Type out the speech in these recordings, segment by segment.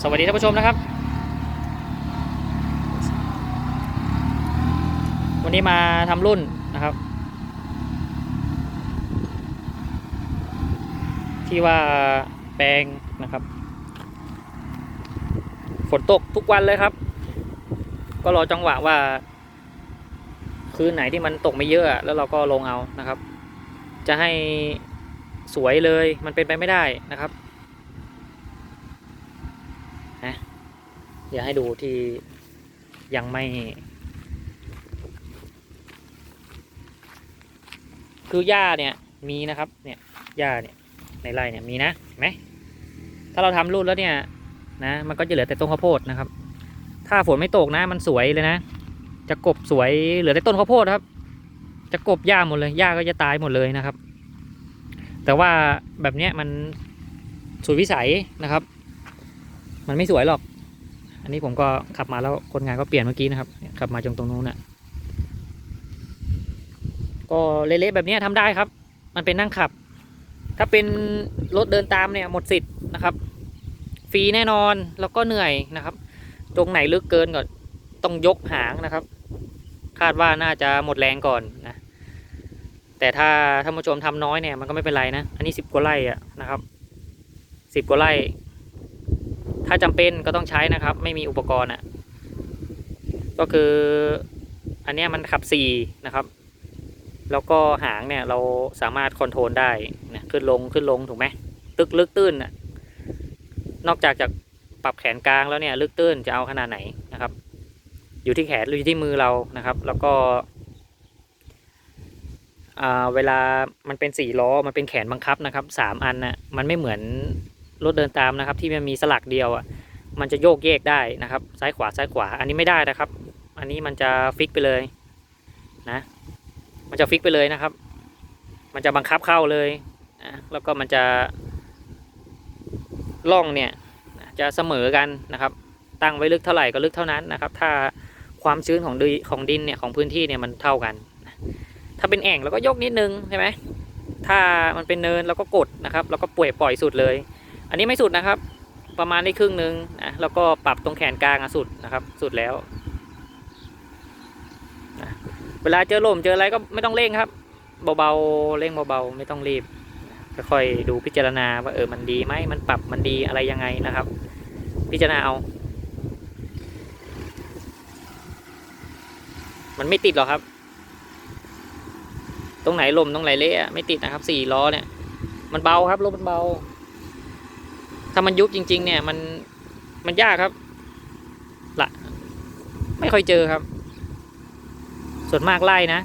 สวัสดีท่านผู้ชมนะครับ วันนี้มาทำรุ่นนะครับ ที่ว่าแปลงนะครับ ฝนตกทุกวันเลยครับ ก็รอจังหวะว่า คืนไหนที่มันตกไม่เยอะแล้วเราก็ลงเอานะครับ จะให้สวยเลยมันเป็นไปไม่ได้นะครับนะ เดี๋ยวให้ดูที่ยังไม่ คือหญ้าเนี่ยมีนะครับ เนี่ยหญ้าเนี่ยในไร่เนี่ยมีนะเห็นไหมถ้าเราทำรูดแล้วเนี่ยนะมันก็จะเหลือแต่ต้นข้าวโพดนะครับ ถ้าฝนไม่ตกนะมันสวยเลยนะ จะกบสวยเหลือแต่ต้นข้าวโพดครับ จะกบหญ้าหมดเลยหญ้าก็จะตายหมดเลยนะครับ แต่ว่าแบบเนี้ยมันสุดวิสัยนะครับ มันไม่สวยหรอก อันนี้ผมก็ขับมาแล้วคนงานก็เปลี่ยนเมื่อกี้นะครับ ขับมาจงตรงนู้นน่ะ ก็เละๆแบบนี้ยทำได้ครับ มันเป็นนั่งขับ ถ้าเป็นรถเดินตามเนี่ยหมดสิทธิ์นะครับ ฟรีแน่นอนแล้วก็เหนื่อยนะครับ ตรงไหนลึกเกินก็ต้องยกหางนะครับ คาดว่าน่าจะหมดแรงก่อนนะแต่ถ้าท่านผู้ชมทำน้อยเนี่ยมันก็ไม่เป็นไรนะ อันนี้สิบกว่าไร่อะนะครับสิบกว่าไร่ ถ้าจำเป็นก็ต้องใช้นะครับ ไม่มีอุปกรณ์อะ ก็คืออันนี้มันขับสี่นะครับ แล้วก็หางเนี่ยเราสามารถคอนโทรลได้นะขึ้นลงขึ้นลงถูกไหมตึกลึกตื้นน่ะนอกจากจะปรับแขนกลางแล้วเนี่ยลึกตื้นจะเอาขนาดไหนนะครับ อยู่ที่แขนหรืออยู่ที่มือเรานะครับ แล้วก็เวลามันเป็นสี่ล้อมันเป็นแขนบังคับนะครับสามอันน่ะมันไม่เหมือน รถเดินตามนะครับ ที่มันมีสลักเดียวอะมันจะโยกเยกได้นะครับ ซ้ายขวาซ้ายขวา อันนี้ไม่ได้นะครับ อันนี้มันจะฟิกไปเลยนะ มันจะฟิกไปเลยนะครับ มันจะบังคับเข้าเลยนะแล้วก็มันจะล่องเนี่ยจะเสมอกันนะครับ ตั้งไว้ลึกเท่าไหร่ก็ลึกเท่านั้นนะครับ ถ้าความชื้นของดิของดินเนี่ยของพื้นที่เนี่ยมันเท่ากัน ถ้าเป็นแอ่งเราก็ยกนิดนึงใช่ไหมถ้ามันเป็นเนินเราก็กดนะครับ แล้วก็ป่วยปล่อยสุดเลย อันนี้ไม่สุดนะครับ ประมาณได้ครึ่งหนึ่งนะแล้วก็ปรับตรงแขนกลางอะสุดนะครับสุดแล้วเวลาเจอลมเจออะไรก็ไม่ต้องเร่งครับ เบาๆเร่งเบาๆไม่ต้องรีบค่อยๆดูพิจารณาว่าเออมันดีไหมมันปรับมันดีอะไรยังไงนะครับ พิจารณาเอา มันไม่ติดหรอกครับ ตรงไหนลมตรงไหนเละอะไม่ติดนะครับสี่ล้อเนี่ย มันเบาครับรถมันเบา ถ้ามันยุบจริง ๆ เนี่ย มันมันยากครับละไม่ค่อยเจอครับ ส่วนมากไล่นะ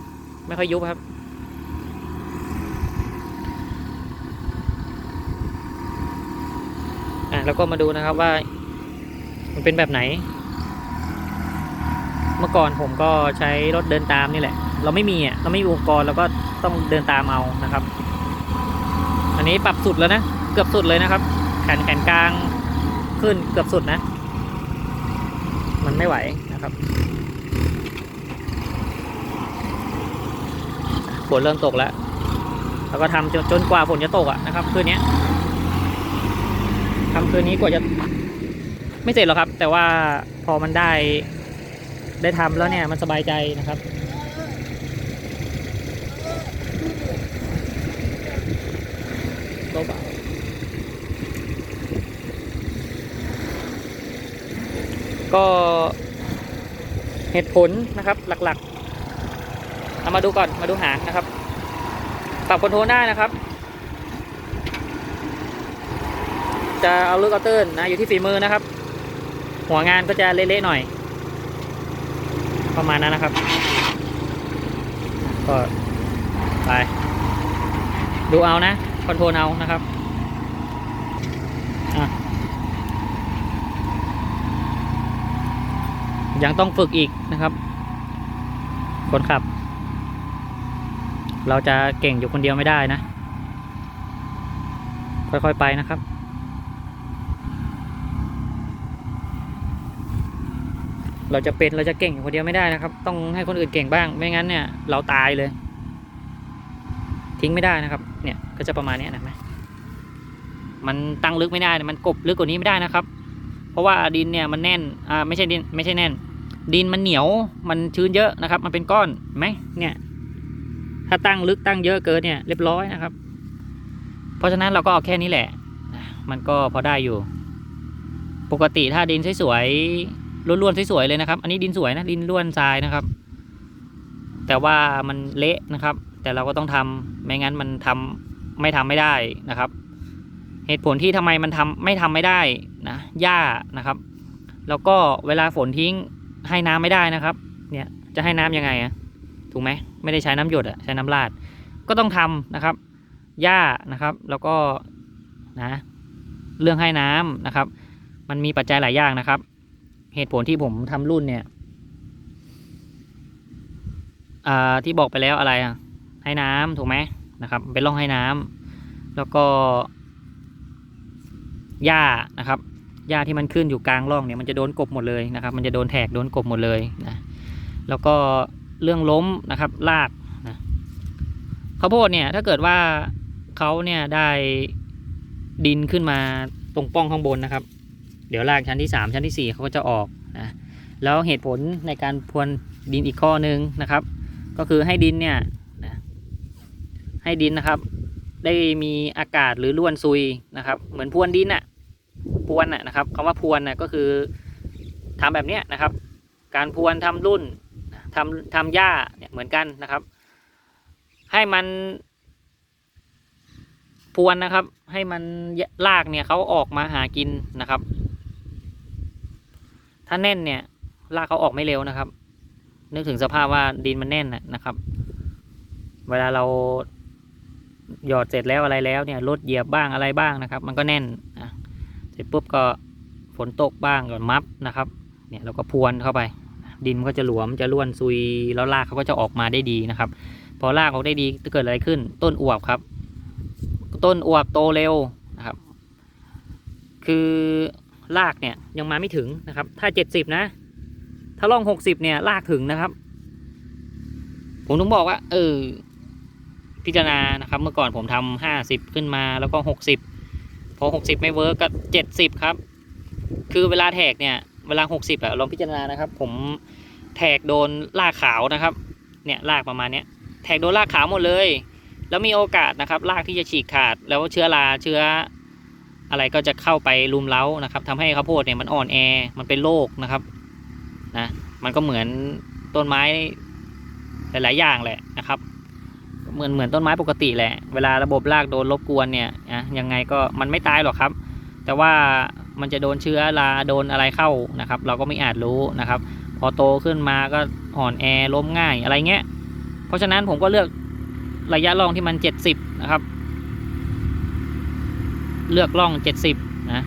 ไม่ค่อยยุบครับ อะแล้วก็มาดูนะครับว่า มันเป็นแบบไหน เมื่อก่อนผมก็ใช้รถเดินตามนี่แหละ เราไม่มีอะเราไม่มีอุปกรณ์เราก็ต้องเดินตามเอานะครับ อันนี้ปรับสุดแล้วนะ เกือบสุดเลยนะครับ แขนแขนกลางขึ้นเกือบสุดนะ มันไม่ไหวนะครับฝนเริ่มตกแล้ว แล้วก็ทำจนจนกว่าฝนจะตกอะนะครับ คืนนี้ทำคืนนี้กว่าจะไม่เสร็จหรอกครับ แต่ว่าพอมันได้ได้ทำแล้วเนี่ยมันสบายใจนะครับเบาๆ ก็เหตุผลนะครับหลักๆเอามาดูก่อนมาดูหางนะครับปรับคอนโทรลได้นะครับ จะเอาลูกเอาเติ้ลนะอยู่ที่ฝีมือนะครับ หัวงานก็จะเละๆหน่อย ประมาณนั้นนะครับ ก็ไปดูเอานะคอนโทรลเอานะครับอะ ยังต้องฝึกอีกนะครับ คนขับ เราจะเก่งอยู่คนเดียวไม่ได้นะ ค่อยๆไปนะครับเราจะเป็นเราจะเก่งอยู่คนเดียวไม่ได้นะครับ ต้องให้คนอื่นเก่งบ้าง ไม่งั้นเนี่ย เราตายเลย ทิ้งไม่ได้นะครับ เนี่ยก็จะประมาณนี้นะไหมมันตั้งลึกไม่ได้นะมันกบลึกกว่านี้ไม่ได้นะครับคราะว่าดินเนี่ยมันแน่นอ่าไม่ใช่ดินไม่ใช่แน่น ดินมันเหนียวมันชื้นเยอะนะครับ มันเป็นก้อนไหมเนี่ย ถ้าตั้งลึกตั้งเยอะเกินเนี่ยเรียบร้อยนะครับ เพราะฉะนั้นเราก็เอาแค่นี้แหละ มันก็พอได้อยู่ ปกติถ้าดินสวยๆล้วนๆสวยๆเลยนะครับ อันนี้ดินสวยนะดินล้วนทรายนะครับ แต่ว่ามันเละนะครับ แต่เราก็ต้องทำไม่งั้นมันทำไม่ทำไม่ได้นะครับ เหตุผลที่ทำไมมันทำไม่ทำไม่ได้นะหญ้านะครับ แล้วก็เวลาฝนทิ้ง ให้น้ำไม่ได้นะครับ เนี่ยจะให้น้ำยังไงอะถูกไหมไม่ได้ใช้น้ำหยดอะใช้น้ำราดก็ต้องทำนะครับหญ้านะครับ แล้วก็นะเรื่องให้น้ำนะครับ มันมีปัจจัยหลายอย่างนะครับ เหตุผลที่ผมทำรุ่นเนี่ยอ่าที่บอกไปแล้วอะไรอะให้น้ำถูกไหมนะครับ เป็นร่องให้น้ำแล้วก็หญ้านะครับ หญ้าที่มันขึ้นอยู่กลางร่องเนี่ยมันจะโดนกบหมดเลยนะครับ มันจะโดนแทกโดนกบหมดเลยนะแล้วก็เรื่องล้มนะครับรากนะข้าวโพดเนี่ยถ้าเกิดว่าเขาเนี่ยได้ดินขึ้นมาตรงป้องข้างบนนะครับ เดี๋ยวรากชั้นที่ 3 ชั้นที่ 4เขาก็จะออกนะแล้วเหตุผลในการพรวนดินอีกข้อหนึ่งนะครับ ก็คือให้ดินเนี่ยนะให้ดินนะครับ ได้มีอากาศหรือล้วนซุยนะครับ เหมือนพรวนดินอะ พรวนอะนะครับคำว่าพรวนนะก็คือทำแบบเนี้ยนะครับ การพรวนทำรุ่นทำทำหญ้าเนี่ยเหมือนกันนะครับ ให้มันพรวนนะครับ ให้มันรากเนี่ยเขาออกมาหากินนะครับ ถ้าแน่นเนี่ยรากเขาออกไม่เร็วนะครับ นึกถึงสภาพว่าดินมันแน่นนะครับ เวลาเราหยอดเสร็จแล้วอะไรแล้วเนี่ยรถเหยียบบ้างอะไรบ้างนะครับ มันก็แน่นนะ ร็จปุ๊บก็ฝนตกบ้างก็มับนะครับเนี่ยเราก็พรวนเข้าไป ดินมันก็จะหลวมจะร่วนซุยแล้วรากเขาก็จะออกมาได้ดีนะครับ พอรากออกได้ดีจะเกิดอะไรขึ้น ต้นอวบครับ ต้นอวบโตเร็วนะครับ คือรากเนี่ยยังมาไม่ถึงนะครับ ถ้าเจ็ดสิบนะ ถ้าล่องหกสิบเนี่ยลากถึงนะครับ ผมถึงบอกว่า เออพิจารณานะครับ เมื่อก่อนผมทำห้าสิบขึ้นมาแล้วก็หกสิบ พอหกสิบไม่เวิร์กก็เจ็ดสิบครับ คือเวลาแทกเนี่ย เวลาหกสิบอะลองพิจารณานะครับ ผมแทกโดนลากขาวนะครับ เนี่ยลากประมาณเนี้ยแทกโดนลากขาวหมดเลย แล้วมีโอกาสนะครับลากที่จะฉีกขาด แล้วเชื้อราเชื้ออะไรก็จะเข้าไปรุมเร้านะครับทำให้ข้าวโพดเนี่ยมันอ่อนแอ มันเป็นโรคนะครับนะ มันก็เหมือนต้นไม้หลายๆอย่างแหละนะครับ เหมือนเหมือนต้นไม้ปกติแหละ เวลาระบบรากโดนรบกวนเนี่ยนะยังไงก็มันไม่ตายหรอกครับ แต่ว่ามันจะโดนเชื้อราโดนอะไรเข้านะครับ เราก็ไม่อาจรู้นะครับ พอโตขึ้นมาก็อ่อนแอล้มง่ายอะไรเงี้ย เพราะฉะนั้นผมก็เลือกระยะร่องที่มัน 70 นะครับ เลือกร่อง 70 นะ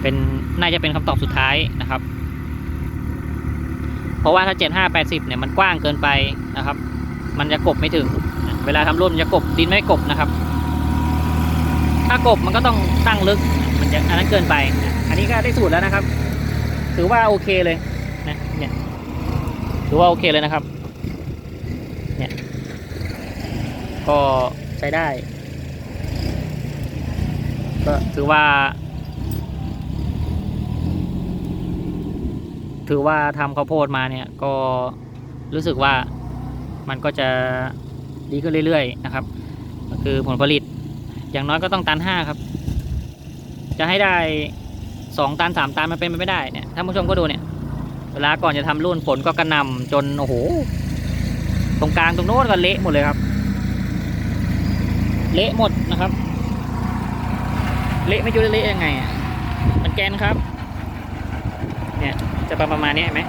เป็นน่าจะเป็นคำตอบสุดท้ายนะครับ เพราะว่าถ้า 75 80 เนี่ยมันกว้างเกินไปนะครับ มันจะกบไม่ถึง เวลาทำรุ่นมันจะกบดินไม่กบนะครับ ถ้ากบมันก็ต้องตั้งลึก มันจะอันนั้นเกินไป อันนี้ก็ได้สูตรแล้วนะครับ ถือว่าโอเคเลยนะเนี่ยถือว่าโอเคเลยนะครับ เนี่ย ก็ใช้ได้ ก็ถือว่า ถือว่าทำข้าวโพดมาเนี่ยก็รู้สึกว่า มันก็จะดีขึ้นเรื่อยๆนะครับ ก็คือผลผลิตอย่างน้อยก็ต้องตันห้าครับ จะให้ได้สองตันสามตันมันเป็นไปไม่ได้เนี่ยท่านผู้ชมก็ดูเนี่ย เวลาก่อนจะทำรุ่นฝนก็กระหนำจนโอ้โหตรงกลางตรงโน้นก็เละหมดเลยครับ เละหมดนะครับ เละไม่รู้จะเละยังไงอันแกนครับ เนี่ยจะประมาณนี้ไหม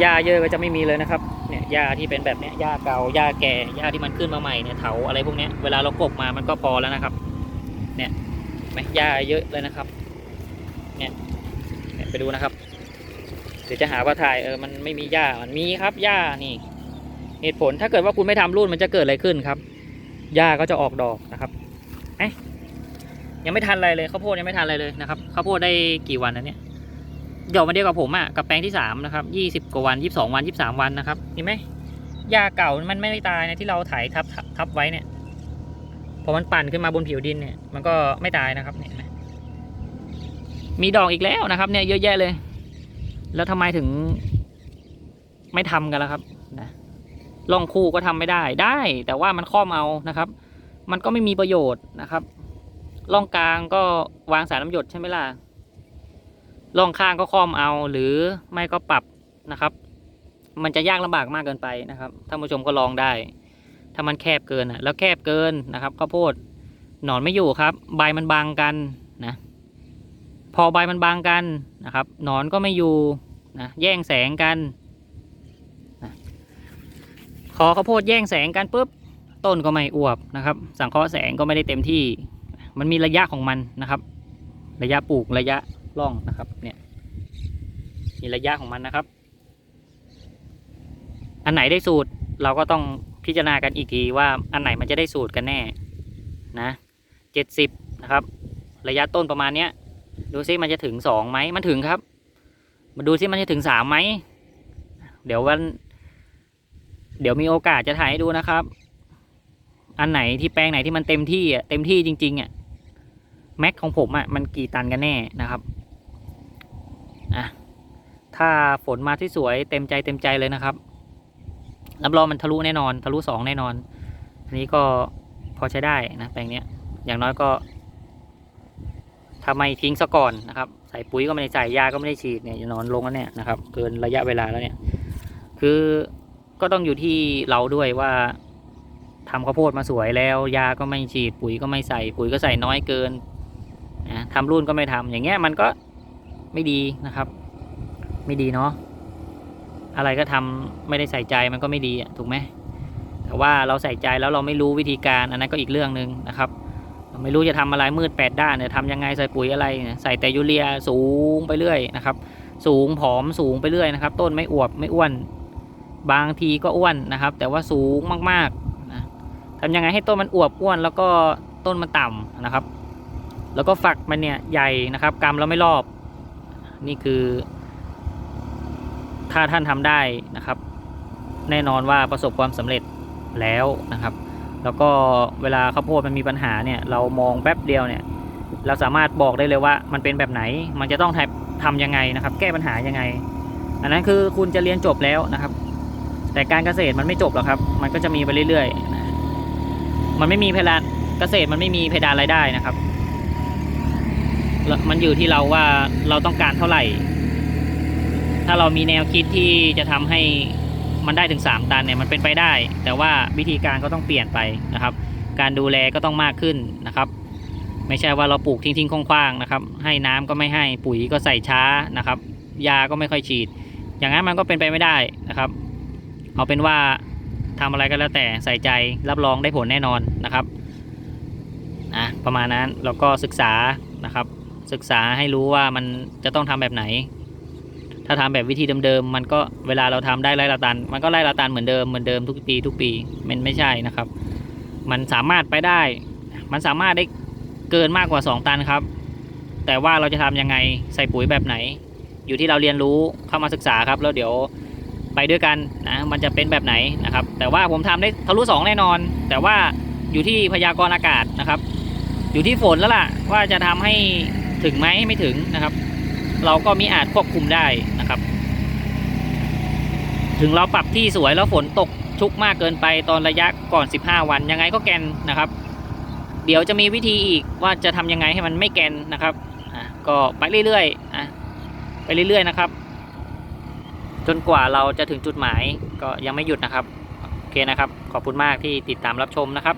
หญ้าเยอะก็จะไม่มีเลยนะครับ เนี่ยหญ้าที่เป็นแบบเนี้ยหญ้าเก่าหญ้าแก่หญ้าที่มันขึ้นมาใหม่เนี่ยเถาอะไรพวกเนี้ยเวลาเรากบมามันก็พอแล้วนะครับ เนี่ยไหมหญ้าเยอะเลยนะครับเนี่ยเนี่ยไปดูนะครับเดี๋ยวจะหาว่าถ่ายเออมันไม่มีหญ้ามันมีครับหญ้านี่ เหตุผลถ้าเกิดว่าคุณไม่ทำรุ่นมันจะเกิดอะไรขึ้นครับหญ้าก็จะออกดอกนะครับเอ๊ะยังไม่ทันอะไรเลยข้าวโพดยังไม่ทันอะไรเลยนะครับข้าวโพดได้กี่วันนะเนี่ย หยอดมาเดียวกับผมอะกับแปลงที่สามนะครับยี่สิบกว่าวันยี่สิบสองวันยี่สิบสามวันนะครับเห็นไหมหญ้าเก่ามันไม่ได้ตายนะที่เราไถทับทับทับไว้เนี่ยพอมันปั่นขึ้นมาบนผิวดินเนี่ย มันก็ไม่ตายนะครับเนี่ยเห็นไหมมีดอกอีกแล้วนะครับ เนี่ยเยอะแยะเลย แล้วทำไมถึงไม่ทำกันแล่ะครับนะล่องคู่ก็ทำไม่ได้ได้ แต่ว่ามันข้อมเอานะครับ มันก็ไม่มีประโยชน์นะครับล่องกลางก็วางสายน้ำหยดใช่ไหมล่ะ ล่องข้างก็ข้อมเอาหรือไม่ก็ปรับนะครับ มันจะยากลำบากมากเกินไปนะครับท่านผู้ชมก็ลองได้ ถ้ามันแคบเกินอะแล้วแคบเกินนะครับข้าวโพดหนอนไม่อยู่ครับ ใบมันบังกันนะ พอใบมันบังกันนะครับหนอนก็ไม่อยู่นะแย่งแสงกันนะพอข้าวโพดแย่งแสงกันปุ๊บต้นก็ไม่อวบนะครับ สังเคราะห์แสงก็ไม่ได้เต็มที่ มันมีระยะของมันนะครับ ระยะปลูกระยะ ร่องนะครับเนี่ยมีระยะของมันนะครับ อันไหนได้สูตรเราก็ต้องพิจารณากันอีกทีว่าอันไหนมันจะได้สูตรกันแน่นะเจ็ดสิบนะครับ ระยะต้นประมาณเนี้ยดูซิมันจะถึงสองไหมมันถึงครับ มาดูซิมันจะถึงสามไหมเดี๋ยววัน เดี๋ยวมีโอกาสจะถ่ายให้ดูนะครับ อันไหนที่แปลงไหนที่มันเต็มที่อะเต็มที่จริงๆอะแม็กของผมอะมันกี่ตันกันแน่นะครับ อะถ้าฝนมาที่สวยเต็มใจเต็มใจเลยนะครับรับรองมันทะลุแน่นอน ทะลุสองแน่นอน อันนี้ก็พอใช้ได้นะแปลงเนี้ยอย่างน้อยก็ถ้าไม่ทิ้งซะก่อนนะครับ ใส่ปุ๋ยก็ไม่ได้ใส่ยาก็ไม่ได้ฉีดเนี่ยจะนอนลงแล้วเนี่ยนะครับ เกินระยะเวลาแล้วเนี่ย คือก็ต้องอยู่ที่เราด้วยว่าทำข้าวโพดมาสวยแล้ว ยาก็ไม่ฉีดปุ๋ยก็ไม่ใส่ ปุ๋ยก็ใส่น้อยเกินนะทำรุ่นก็ไม่ทำอย่างเงี้ยมันก็ ไม่ดีนะครับ ไม่ดีเนาะอะไรก็ทำไม่ได้ใส่ใจมันก็ไม่ดีอะถูกไหมแต่ว่าเราใส่ใจแล้วเราไม่รู้วิธีการอันนั้นก็อีกเรื่องหนึ่งนะครับไม่รู้จะทำอะไรมืดแปดด้านเนี่ยทำยังไงใส่ปุ๋ยอะไรใส่แต่ยูเรียสูงไปเรื่อยนะครับ สูงผอมสูงไปเรื่อยนะครับ ต้นไม่อวบไม่อ้วน บางทีก็อ้วนนะครับ แต่ว่าสูงมากๆนะทำยังไงให้ต้นมันอวบอ้วน แล้วก็ต้นมันต่ำนะครับ แล้วก็ฝักมันเนี่ยใหญ่นะครับกำแล้วไม่รอบ นี่คือ ถ้าท่านทำได้นะครับ แน่นอนว่าประสบความสำเร็จแล้วนะครับ แล้วก็เวลาข้าวโพดมันมีปัญหาเนี่ย เรามองแป๊บเดียวเนี่ย เราสามารถบอกได้เลยว่ามันเป็นแบบไหน มันจะต้องทำยังไงนะครับ แก้ปัญหายังไง อันนั้นคือคุณจะเรียนจบแล้วนะครับ แต่การเกษตรมันไม่จบหรอกครับ มันก็จะมีไปเรื่อยๆ มันไม่มีเพดานเกษตรมันไม่มีเพดานรายได้นะครับ มันอยู่ที่เราว่าเราต้องการเท่าไหร่ ถ้าเรามีแนวคิดที่จะทำให้มันได้ถึง 3 ตันเนี่ยมันเป็นไปได้ แต่ว่าวิธีการก็ต้องเปลี่ยนไปนะครับ การดูแลก็ต้องมากขึ้นนะครับ ไม่ใช่ว่าเราปลูกทิ้งๆคว่างๆนะครับ ให้น้ำก็ไม่ให้ปุ๋ยก็ใส่ช้านะครับ ยาก็ไม่ค่อยฉีด อย่างนั้นมันก็เป็นไปไม่ได้นะครับ เอาเป็นว่าทำอะไรก็แล้วแต่ใส่ใจรับรองได้ผลแน่นอนนะครับอะประมาณนั้นแล้วก็ศึกษานะครับ ศึกษาให้รู้ว่ามันจะต้องทำแบบไหน ถ้าทำแบบวิธีเดิมๆมันก็เวลาเราทำได้ไร่ละตัน มันก็ไร่ละตันเหมือนเดิมเหมือนเดิมทุกปีทุกปีมันไม่ใช่นะครับ มันสามารถไปได้ มันสามารถได้เกินมากกว่า 2 ตันครับ แต่ว่าเราจะทำยังไงใส่ปุ๋ยแบบไหน อยู่ที่เราเรียนรู้เข้ามาศึกษาครับแล้วเดี๋ยวไปด้วยกันนะมันจะเป็นแบบไหนนะครับ แต่ว่าผมทำได้ทะลุสองแน่นอน แต่ว่าอยู่ที่พยากรณ์อากาศนะครับ อยู่ที่ฝนแล้วล่ะว่าจะทำให้ ถึงไหมไม่ถึงนะครับ เราก็มีอาจควบคุมได้นะครับ ถึงเราปรับที่สวยแล้วฝนตกชุกมากเกินไปตอนระยะก่อน 15 วันยังไงก็แกนนะครับ เดี๋ยวจะมีวิธีอีกว่าจะทำยังไงให้มันไม่แกนนะครับก็ไปเรื่อยๆอะไปเรื่อยๆนะครับ จนกว่าเราจะถึงจุดหมายก็ยังไม่หยุดนะครับโอเคนะครับ ขอบคุณมากที่ติดตามรับชมนะครับ